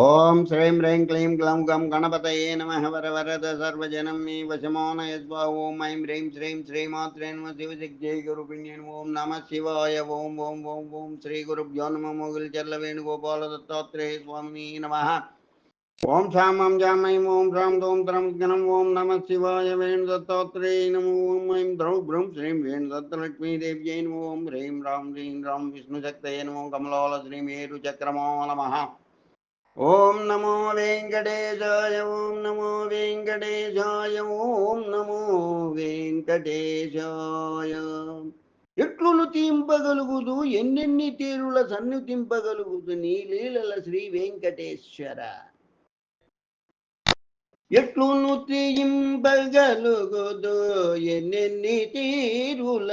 ओम श्रीं ह्रीं क्लीं ग्लौं गं गणपतये नमः वरवरद सर्वजनं मे वशमो न यस्वा ॐ ऐं ह्रीं श्रीं श्रीमात्रे नमः शिवशक्त्यै गुरुपिण्ये ॐ नमः शिवाय ॐ ॐ ॐ ॐ श्रीगुरुभ्यो नमः मोगिलचर्लवेणुगोपालदत्तात्रेय स्वामिनी नमः ॐ श्यामं जामयीं ॐ श्रां दौं त्रं घ्नं ॐ नमः शिवाय वेणुदत्तात्रेय नमो ॐ ऐं द्रौ भ्रूं श्रीं वेणुदत्तलक्ष्मीदेव्यै नमो ॐ ह्रीं रां ह्रीं रां विष्णुशक्तये नमो कमलोल श्रीं मेरुचक्रमो नमः ఓం నమో వెంకటేశాయ ఓం నమో వెంకటేశాయ ఓం నమో వెంకటేశాయ. ఎట్లును తింపగలుగుదు ఎన్నెన్ని తీరుల సన్నుతింపగలుగుదు నీ లీలల శ్రీ వెంకటేశ్వర. ఎట్లును తింపగలుగుదు ఎన్నెన్ని తీరుల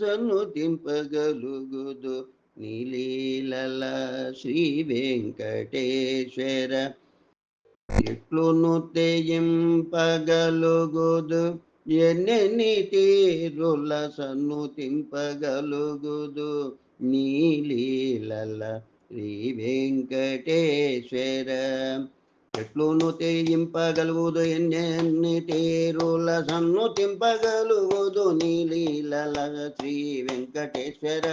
సన్ను తింపగలుగుదు నీలీల శ్రీ వెంకటేశ్వర ఎట్లును తెయింపగలుగుదు ఎన్నెన్ని తీరుల సన్నుతింపగలుగుదు? నీలీల శ్రీ వెంకటేశ్వర ఎట్లును తెయింపగలుగుదు ఎన్నెన్ని తీరుల సన్ను తింపగలుగుదు నీలీల శ్రీ వెంకటేశ్వర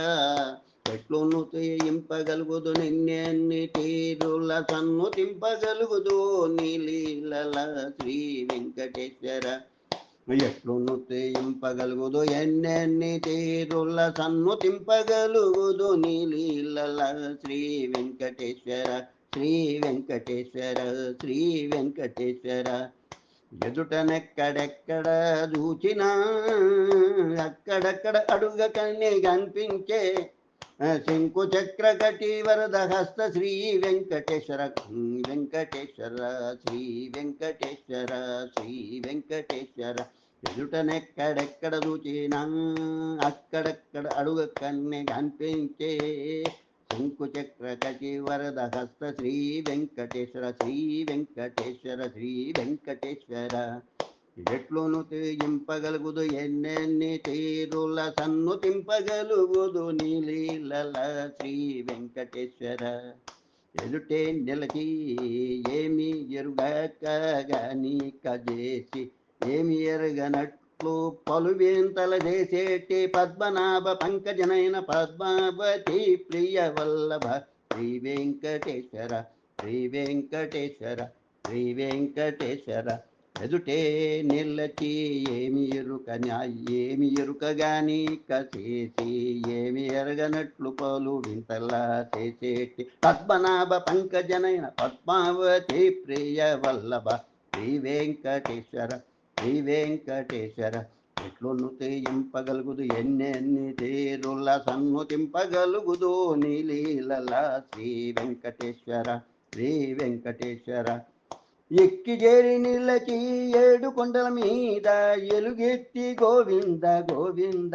ఎట్లును తెయింపగలుగుదు నిన్నెన్ని తీరుల సన్ను తింపగలుగుదు నీలీలల శ్రీ వెంకటేశ్వర. ఎట్లును తెయింపగలుగుదు ఎన్నెన్ని తీరుల సన్ను తింపగలుగుదు నీలీలల శ్రీ వెంకటేశ్వర. శ్రీ వెంకటేశ్వర శ్రీ వెంకటేశ్వర. ఎదుటనెక్కడెక్కడ చూచినా అక్కడక్కడ అడుగ కన్నే కనిపించే శంకు చక్ర కటి వరద హస్త శ్రీ వెంకటేశ్వర వెంకటేశ్వర శ్రీ వెంకటేశ్వర శ్రీ వెంకటేశ్వర. ఎదుటనెక్కడెక్కడ చూచినా అక్కడక్కడ అడుగు కన్నె కనిపించే శంకు చక్ర కటి వరద హస్త శ్రీ వెంకటేశ్వర శ్రీ వెంకటేశ్వర శ్రీ వెంకటేశ్వర. ఎట్లును తెగింపగలుగుదు ఎన్నెన్ని తీరుల సన్ను తింపగలుగుదు నీలీలల శ్రీ వెంకటేశ్వర. ఎదుటే నిలచి ఏమి ఎరుగని కజేసి ఏమి ఎరగనట్లు పలువేంతల చేసేటి పద్మనాభ పంకజనైన పద్మావతి ప్రియ వల్లభ. శ్రీ వెంకటేశ్వర శ్రీ వెంకటేశ్వర శ్రీ వెంకటేశ్వర. ఎదుటే నిల్లచి ఏమి ఎరుకని ఏమి ఎరుకగాని కసేసి ఏమి ఎరగనట్లు పలు వింతలా చేసేటి. పద్మనాభ పంకజనైన పద్మావతి ప్రియ వల్లభ శ్రీ వెంకటేశ్వర శ్రీ వెంకటేశ్వర. ఎట్లును తీయింపగలుగుదు ఎన్నెన్ని తీరుల సన్నుతింపగలుగుదు నీలీలల శ్రీ వెంకటేశ్వర శ్రీ వెంకటేశ్వర. ఎక్కి చేరి నిల్లకి ఏడు కొండల మీద ఎలుగెత్తి గోవింద గోవింద.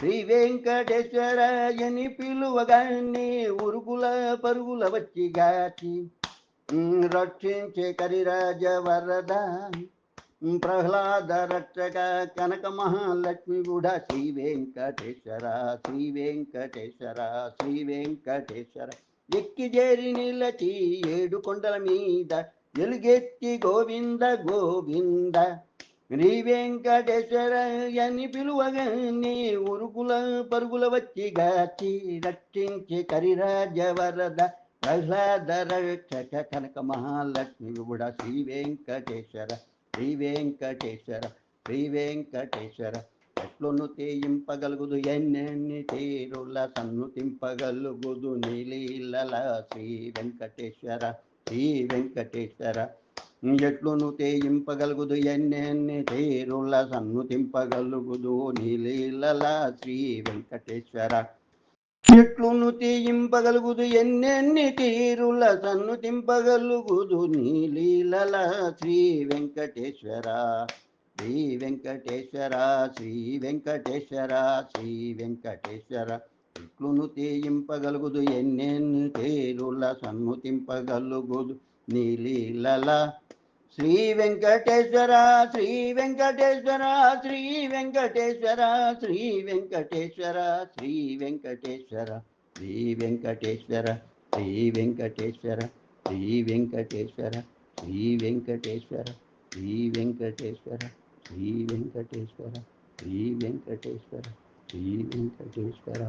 శ్రీ వెంకటేశ్వర అని పిలువగాన్ని ఉరుగుల పరుగుల వచ్చి గాచి రక్షించే కరిరాజ వరద. ప్రహ్లాద రక్షక కనక మహాలక్ష్మి కూడా శ్రీ వెంకటేశ్వర శ్రీ వెంకటేశ్వర శ్రీ వెంకటేశ్వర. ఎక్కి చేరి నిలచి ఏడు కొండల మీద ఎలుగెత్తి గోవింద గోవింద. శ్రీ వెంకటేశ్వర అని పిలువగాని ఉరుకుల పరుగుల వచ్చి గాచి రక్షించి కరిరాజ వరద ప్రహ్లాద రక్షక కనక మహాలక్ష్మి కూడా శ్రీ వెంకటేశ్వర శ్రీ వెంకటేశ్వర శ్రీ వెంకటేశ్వర ఎట్లును తేయింపగలుగుదు ఎన్నెన్ని తీరుల సన్ను తింపగలుగుదు నీలీల శ్రీ వెంకటేశ్వర శ్రీ వెంకటేశ్వర. ఎట్లును తేయింపగలుగుదు ఎన్నెన్ని తేరుల సన్ను తింపగలుగుదు నీలీలల శ్రీ వెంకటేశ్వర. ఎట్లును తీయింపగలుగుదు ఎన్నెన్ని తీరుల సన్ను తింపగలుగుదు నీలీలల శ్రీ వెంకటేశ్వర. శ్రీ వెంకటేశ్వర శ్రీ వెంకటేశ్వర శ్రీ వెంకటేశ్వర. ఇట్లును తీయింపగలుగుదు ఎన్నెన్ని తీరుల సన్ను తింపగలుగుదు నీలీలల శ్రీ వెంకటేశ్వర శ్రీ వెంకటేశ్వర శ్రీ వెంకటేశ్వర శ్రీ వెంకటేశ్వర శ్రీ వెంకటేశ్వర శ్రీ వెంకటేశ్వర శ్రీ వెంకటేశ్వర శ్రీ వెంకటేశ్వర శ్రీ వెంకటేశ్వర శ్రీ వెంకటేశ్వర శ్రీ వెంకటేశ్వర శ్రీ వెంకటేశ్వర శ్రీ వెంకటేశ్వర